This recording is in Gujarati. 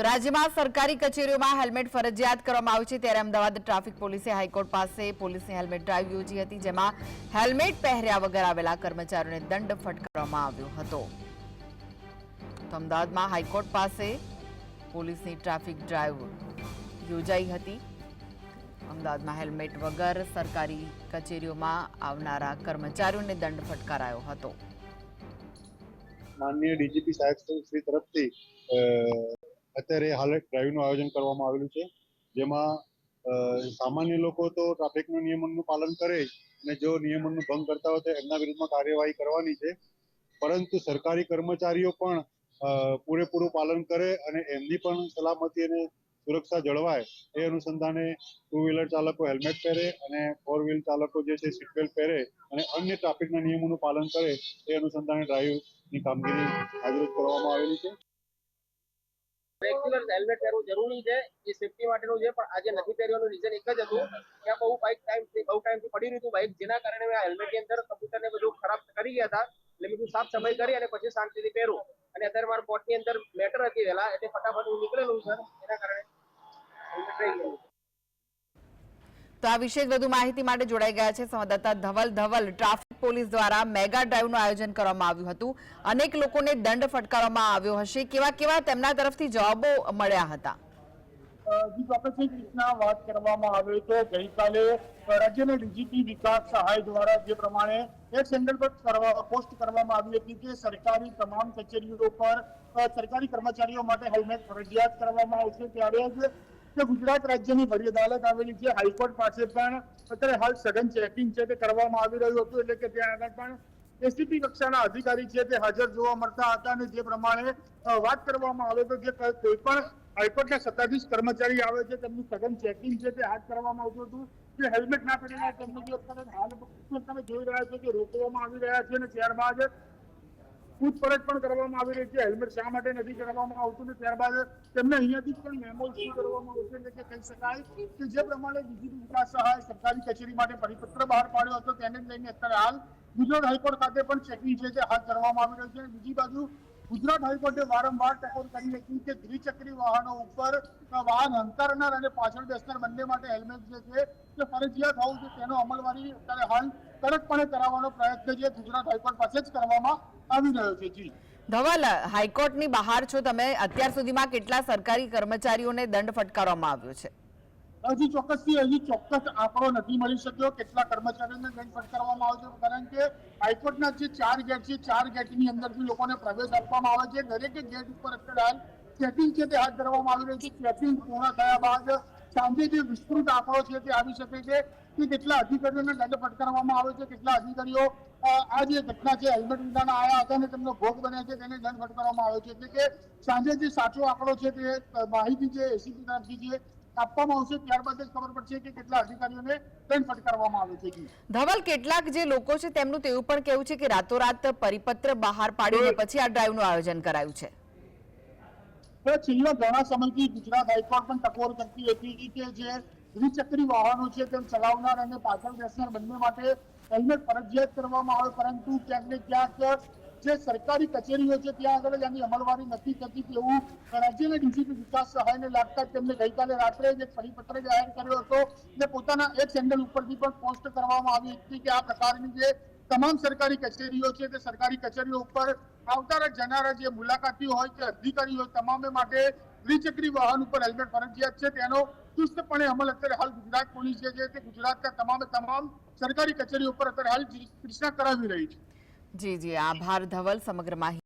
તો રાજ્યમાં સરકારી કચેરીઓમાં હેલ્મેટ ફરજિયાત કરવામાં આવ્યું છે. ત્યારે અમદાવાદ ટ્રાફિક પોલીસે હાઈકોર્ટ પાસે પોલીસની હેલ્મેટ ડ્રાઈવ યોજી હતી, જેમાં હેલ્મેટ પહેર્યા વગર આવેલા કર્મચારીઓને દંડ ફટકારવામાં આવ્યો હતો. તો અમદાવાદમાં હાઈકોર્ટ પાસે પોલીસની ટ્રાફિક ડ્રાઈવ યોજાઈ હતી. અમદાવાદમાં હેલ્મેટ વગર સરકારી કચેરીઓમાં આવનારા કર્મચારીઓને દંડ ફટકારાયો હતો. માનનીય ડીજીપી સાહેબ તરફથી અત્યારે હાલ ડ્રાઈવનું આયોજન કરવામાં આવેલું છે, જેમાં સામાન્ય લોકો તો ટ્રાફિકના નિયમનનું પાલન કરે અને જો નિયમનનું ભંગ કરતા હોય તો એમના વિરુદ્ધમાં કાર્યવાહી કરવાની છે. પરંતુ સરકારી કર્મચારીઓ પણ પૂરેપૂરું પાલન કરે અને એમની પણ સલામતી અને સુરક્ષા જળવાય એ અનુસંધાને ટુ વ્હીલર ચાલકો હેલ્મેટ પહેરે અને ફોર વ્હીલ ચાલકો જે છે સીટ બેલ્ટ પહેરે અને અન્ય ટ્રાફિકના નિયમોનું પાલન કરે એ અનુસંધાને ડ્રાઈવની કામગીરી આજરોજ કરવામાં આવેલી છે. રેગ્યુલર હેલ્મેટ પહેરવું જરૂરી છે, એ સેફટી માટેનું છે, પણ આજે નથી પહેરવાનું. રીઝન એક જ હતું કે બહુ બાઇક ટાઈમ બહુ ટાઈમથી પડી રહ્યું હતું બાઇક જેના કારણે મેં હેલ્મેટની અંદર કમ્પ્યુટર ને બધું ખરાબ કરી ગયા હતા. એટલે મેં સાફ સફાઈ કરી અને પછી શાંતિથી પહેરું. અને અત્યારે મારા કોર્ટની અંદર મેટર હતી વહેલા એટલે ફટાફટ હું નીકળેલું સર એના કારણે હેલ્મેટ રહી ગયું. તો આ વિશે વધુ માહિતી માટે જોડાઈ ગયા છે સંવાદદાતા ધવલ ધવલ, ટ્રાફિક પોલીસ દ્વારા મેગા ડ્રાઈવનું આયોજન કરવામાં આવ્યું હતું. અનેક લોકોને દંડ ફટકારવામાં આવ્યો હશે. કેવા કેવા તેમના તરફથી જવાબો મળ્યા હતા. વાત કરવામાં આવે તો ગઈકાલે રાજ્યના ડીજીપી વિકાસ સહાય દ્વારા જે પ્રમાણે એક સેન્ડલ પર પોસ્ટ કરવામાં આવી હતી કે સરકારી તમામ કચેરીઓ પર સરકારી કર્મચારીઓ માટે હેલ્મેટ ફરજિયાત કરવામાં આવશે. ત્યારે જ જે ગુજરાત રાજ્યની વડી અદાલત આવેલી છે. હાઈકોર્ટ પાસે પણ અત્યારે હાલ સઘન ચેકિંગ છે તે કરવામાં આવી રહ્યું હતું, એટલે કે ત્યાં આગળ પણ એસીપી કક્ષાના અધિકારી છે તે હાજર જોવા મળતા હતા અને જે પ્રમાણે વાત કરવામાં આવે તો જે કોઈ પણ હાઈકોર્ટના સત્તાધીશ કર્મચારી આવે છે, તેમનું સઘન ચેકિંગ છે તે હાથ કરવામાં આવતું હતું. જે હેલ્મેટ ના પહેરેલા તેમનું જે હાલ, તમે જોઈ રહ્યા છો કે રોકવામાં આવી રહ્યા છે અને ત્યારબાદ પૂછપરછ પણ કરવામાં આવી રહી છે. હેલ્મેટ શા માટે નથી કરવામાં આવતું ને ત્યારબાદ તેમને અહીંયાથી પણ મેમો ઇસ્યુ કરવામાં આવશે એટલે કે કહી શકાય કે જે પ્રમાણે ડીજીપી વિકાસ સહાય સરકારી કચેરી માટે પરિપત્ર બહાર પાડ્યો હતો તેને લઈને અત્યારે હાલ ગુજરાત હાઈકોર્ટ ખાતે પણ ચેકિંગ છે તે હાથ ધરવામાં આવી રહ્યું છે. બીજી બાજુ ગુજરાત હાઈકોર્ટે વારંવાર ટકોર કરી હતી કે દ્વિચક્રી વાહનો ઉપર વાહન અંતરનાર અને પાછળ બેસનાર બંને માટે હેલ્મેટ જે છે તે ફરજિયાત હોવું છે તેનો અમલવારી અત્યારે હાલ કડકપણે કરાવવાનો પ્રયત્ન જે ગુજરાત હાઈકોર્ટ પાસે જ કરવામાં આવી રહ્યો છે જી. ધવલ હાઈકોર્ટની બહાર છો તમે. અત્યાર સુધીમાં કેટલા સરકારી કર્મચારીઓને દંડ ફટકારવામાં આવ્યો છે? હજી ચોક્કસથી હજી ચોક્કસ આંકડો નથી મળી શક્યો કેટલા કર્મચારીઓને દંડ ફટકારવામાં આવ્યો છે કારણ કે હાઈકોર્ટના જે ચાર ગેટ છે ચાર ગેટની અંદરથી લોકોને પ્રવેશ આપવામાં આવે છે. દરેક ગેટ ઉપર અત્યારે ચેકિંગ છે તે હાથ ધરવામાં આવી રહ્યું છે. ચેકિંગ પૂર્ણ થયા બાદ સાંજે જે વિસ્તૃત આંકડો છે તે આવી શકે છે કે કેટલા અધિકારીઓને દંડ ફટકારવામાં આવે છે કેટલા અધિકારીઓ આ જે ઘટના છે હેલ્મેટ વિનાના આયા હતા અને તેમનો ભોગ બન્યા છે તેને દંડ ફટકારવામાં આવ્યો છે. એટલે કે સાંજે જે સાચો આંકડો છે તે માહિતી જે એસીપી તરફથી જે આપવામાં આવશે ત્યારબાદ જ ખબર પડશે કે કેટલા અધિકારીઓને દંડ ફટકારવામાં આવે છે ધવલ કેટલાક જે લોકો છે તેમનું તેવું પણ કેવું છે કે રાતોરાત પરિપત્ર બહાર પાડીને પછી આ ડ્રાઈવનું આયોજન કરાયું છે. તો છેલ્લા ઘણા સમયથી ગુજરાત હાઈકોર્ટ પણ ટકોર કરતી હતી કે જે દ્વિચક્રી વાહનો છે તેમ ચલાવનાર અને પાછળ બેસનાર બંને માટે હેલ્મેટ ફરજિયાત કરવામાં આવે, પરંતુ ક્યાંક ને ક્યાંક જે સરકારી કચેરીઓ છે, ત્યાં આગળ જ આની અમલવારી નથી થતી તેવું રાજ્યના ડીજીપી વિકાસ સહાયને લાગતા તેમને ગઈકાલે રાત્રે જ એક પરિપત્ર જાહેર કર્યો હતો, ને પોતાના એક સેન્ડલ ઉપરથી પણ પોસ્ટ કરવામાં આવી હતી કે આ પ્રકારની જે તમામ સરકારી કચેરીઓ છે તે સરકારી કચેરીઓ ઉપર આવતા જનારા જે મુલાકાતીઓ હોય કે અધિકારીઓ હોય, તમામે માટે દ્વિચક્રી વાહન ઉપર હેલ્મેટ ફરજિયાત છે. તેનો ચુસ્તપણે અમલ અત્યારે હાલ ગુજરાત પોલીસ છે તે ગુજરાતના તમામે તમામ સરકારી કચેરીઓ ઉપર અત્યારે હાલ ક્રિષ્ના કરાવી રહી છે. જી જી. આભાર, ધવલ, સમગ્ર માહિતી